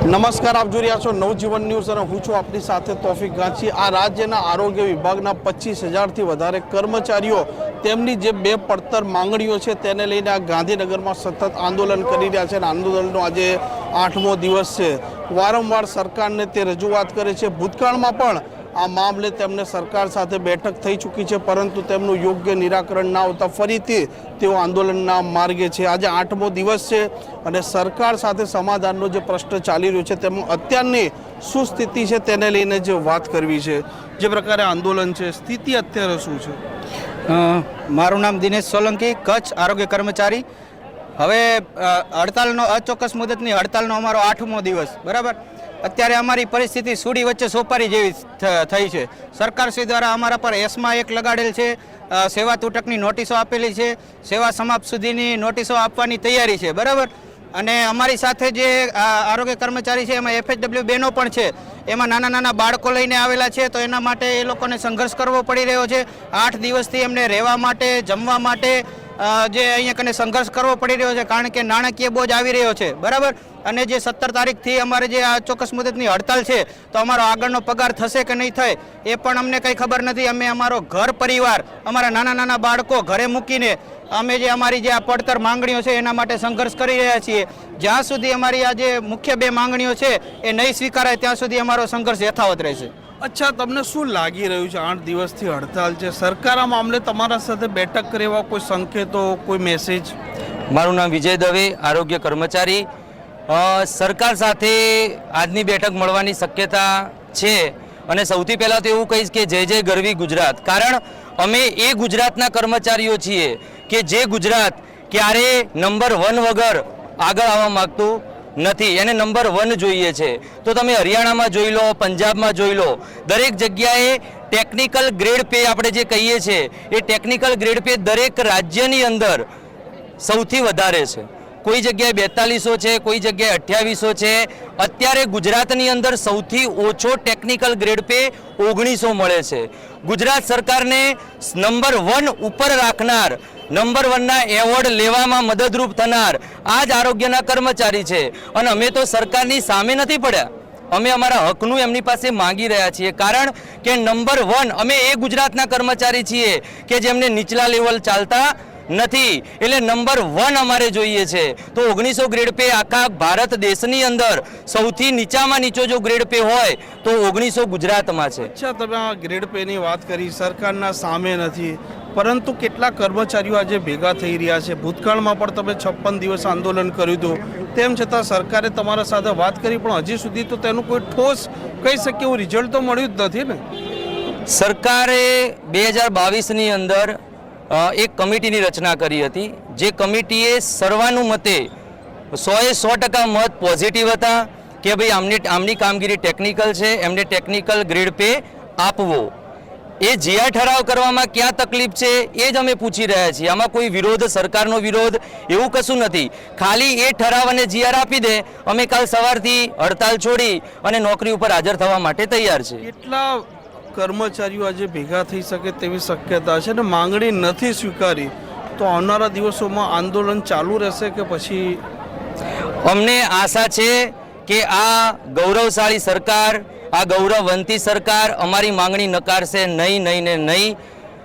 નમસ્કાર, આપ જોઈ રહ્યા છો નવજીવન ન્યૂઝ અને હું છું આપની સાથે તોફિક ગાંચી. આ રાજ્યના આરોગ્ય વિભાગના પચીસ હજારથી વધારે કર્મચારીઓ તેમની જે બે પડતર માંગણીઓ છે તેને લઈને આ ગાંધીનગરમાં સતત આંદોલન કરી રહ્યા છે અને આંદોલનનો આજે આઠમો દિવસ છે. વારંવાર સરકારને તે રજૂઆત કરે છે. ભૂતકાળમાં પણ આ મામલે તેમને સરકાર સાથે બેઠક થઈ ચૂકી છે, પરંતુ તેમનું યોગ્ય નિરાકરણ ના આવતા ફરીથી તેઓ આંદોલનના માર્ગે છે. આજે આઠમો દિવસ છે અને સરકાર સાથે સમાધાનનો જે પ્રશ્ન ચાલી રહ્યો છે તેમાં અત્યારની શું સ્થિતિ છે તેને લઈને જે વાત કરવી છે. જે પ્રકારે આંદોલન છે, સ્થિતિ અત્યારે શું છે? મારું નામ દિનેશ સોલંકી, કચ્છ આરોગ્ય કર્મચારી. હવે હડતાલનો અચોક્કસ મુદતની હડતાલનો અમારો આઠમો દિવસ, બરાબર? અત્યારે અમારી પરિસ્થિતિ સુડી વચ્ચે સોપારી જેવી થઈ છે. સરકારશ્રી દ્વારા અમારા પર એસમાં એક લગાડેલ છે. સેવા તૂટકની નોટિસો આપેલી છે. સેવા સમાપ્ત સુધીની નોટિસો આપવાની તૈયારી છે. બરાબર? અને અમારી સાથે જે આરોગ્ય કર્મચારી છે, એમાં એફએચડબલ્યુ બેનો પણ છે. એમાં નાના નાના બાળકો લઈને આવેલા છે. તો એના માટે એ લોકોને સંઘર્ષ કરવો પડી રહ્યો છે. આઠ દિવસથી એમને રહેવા માટે, જમવા માટે જે અહીંયા કને સંઘર્ષ કરવો પડી રહ્યો છે, કારણ કે નાણાકીય બોજ આવી રહ્યો છે. બરાબર? અને જે સત્તર તારીખથી અમારે જે આ ચોક્કસ મુદતની હડતાલ છે, તો અમારો આગળનો પગાર થશે કે નહીં થાય, એ પણ અમને કંઈ ખબર નથી. અમે અમારો ઘર પરિવાર, અમારા નાના નાના બાળકો ઘરે મૂકીને અમે જે અમારી જે આ પડતર માંગણીઓ છે, એના માટે સંઘર્ષ કરી રહ્યા છીએ. જ્યાં સુધી અમારી આ જે મુખ્ય બે માંગણીઓ છે, એ નહીં સ્વીકારાય, ત્યાં સુધી અમારો સંઘર્ષ યથાવત રહેશે. અચ્છા, તમને શું લાગી રહ્યું છે? આઠ દિવસથી હડતાલ છે. સરકાર આ મામલે તમારા સાથે બેઠક કરેવા કોઈ સંકેતો, કોઈ મેસેજ મારું નામ વિજય દવે, આરોગ્ય કર્મચારી. સરકાર સાથે આજની બેઠક મળવાની શક્યતા છે. અને સૌથી પહેલાં તો એવું કહીશ કે જય જય ગરવી ગુજરાત. કારણ અમે એ ગુજરાતના કર્મચારીઓ છીએ કે જે ગુજરાત ક્યારે નંબર વન વગર આગળ આવવા માગતું નથી. એને નંબર વન જોઈએ છે. તો તમે હરિયાણામાં જોઈ લો, પંજાબમાં જોઈ લો. દરેક જગ્યાએ ટેકનિકલ ગ્રેડ પે આપણે જે કહીએ છીએ, એ ટેકનિકલ ગ્રેડ પે દરેક રાજ્યની અંદર સૌથી વધારે છે. કોઈ જગ્યાએ બેતાલીસો છે, કોઈ જગ્યાએ અઠ્યાવીસો છે. અત્યારે ગુજરાતની અંદર સૌથી ઓછો ટેકનિકલ ગ્રેડ પે ઓગણીસો મળે છે. ગુજરાત સરકારને નંબર વન ઉપર રાખનાર નંબર વનના એવોર્ડ લેવામાં મદદરૂપ થનાર આ જ આરોગ્યના કર્મચારી છે. અને અમે તો સરકારની સામે નથી પડ્યા. અમે અમારા હકનું એમની પાસે માંગી રહ્યા છીએ. કારણ કે નંબર વન અમે એ ગુજરાતના કર્મચારી છીએ કે જેમને નીચલા લેવલ ચાલતા નથી. એટલે નંબર વન અમારે જોઈએ છે. તો ઓગણીસો ગ્રેડ પે આખા ભારત દેશની અંદર સૌથી નીચામાં નીચો જો ગ્રેડ પે હોય તો ઓગણીસો ગુજરાતમાં છે. અચ્છા તમે આ ગ્રેડ પેની વાત કરી સરકારના સામે નથી. પરંતુ કેટલા કર્મચારીઓ આજે ભેગા થઈ રહ્યા છે? ભૂતકાળમાં પણ તમે છપ્પન દિવસ આંદોલન કર્યું હતું. તેમ છતાં સરકારે તમારા સાથે વાત કરી પણ હજી સુધી તો તેનું કોઈ ઠોસ કહી શકીએ એવું રિઝલ્ટ તો મળ્યું જ નથી ને. સરકારે બે હજાર બાવીસની અંદર એક કમિટીની રચના કરી હતી. જે કમિટીએ સર્વાનુમતે સોએ સો ટકા મત પોઝિટિવ હતા કે ભાઈ આમની આમની કામગીરી ટેકનિકલ છે, એમને ટેકનિકલ ગ્રેડ પે આપવો. એ જીઆર ઠરાવ કરવામાં ક્યાં તકલીફ છે એ જ અમે પૂછી રહ્યા છીએ. આમાં કોઈ વિરોધ, સરકારનો વિરોધ એવું કશું નથી. ખાલી એ ઠરાવ અને જીઆર આપી દે. અમે કાલ સવારથી હડતાલ છોડી અને નોકરી ઉપર હાજર થવા માટે તૈયાર છે કેટલા કર્મચારીઓ આજે ભેગા થઈ શકે તેવી શક્યતા છે ને માંગણી નથી સ્વીકારી, તો આવનારા દિવસોમાં આંદોલન ચાલુ રહેશે કે પછી? અમને આશા છે કે આ ગૌરવશાળી સરકાર, આ ગૌરવવંતી સરકાર અમારી માંગણી નકારશે નહીં નહીં ને નહીં.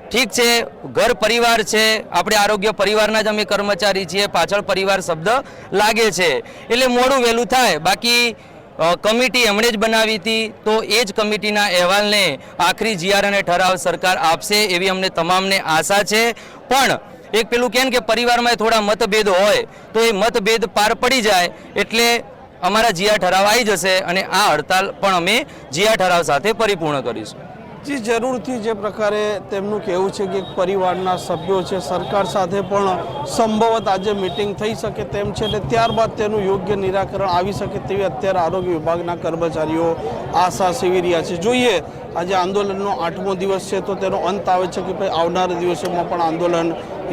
ઠીક છે, ઘર પરિવાર છે, આપણે આરોગ્ય પરિવારના જ અમે કર્મચારી છીએ, પાછળ પરિવાર શબ્દ લાગે છે. એટલે મોડું વહેલું થાય. બાકી કમિટી એમણે જ બનાવી હતી. તો એ જ કમિટીના અહેવાલને આખરી જીઆર અને ઠરાવ સરકાર આપશે એવી અમને તમામને આશા છે. પણ એક પેલું કેમ કે પરિવારમાં થોડા મતભેદ હોય, તો એ મતભેદ પાર પડી જાય એટલે અમારા જીઆર ઠરાવ આવી જશે અને આ હડતાલ પણ અમે જીઆર ઠરાવ સાથે પરિપૂર્ણ કરીશું. જી જરૂરથી જે પ્રકારે તેમનું કહેવું છે કે પરિવારના સભ્યો છે, સરકાર સાથે પણ સંભવત આજે મિટિંગ થઈ શકે તેમ છે અને ત્યારબાદ તેનું યોગ્ય નિરાકરણ આવી શકે તેવી અત્યારે આરોગ્ય વિભાગના કર્મચારીઓ આશા સેવી રહ્યા છે. જોઈએ, આજે આંદોલનનો આઠમો દિવસ છે તો તેનો અંત આવે છે કે ભાઈ આવનારા દિવસોમાં પણ આંદોલન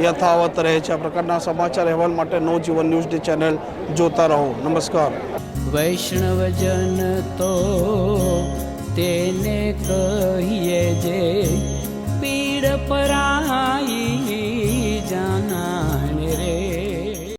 યથાવત રહે છે. આ પ્રકારના સમાચાર અહેવાલ માટે નવજીવન ન્યૂઝની ચેનલ જોતા રહો. નમસ્કાર. વૈષ્ણવજન તો તેને કહીએ જે પીડ પરાઈ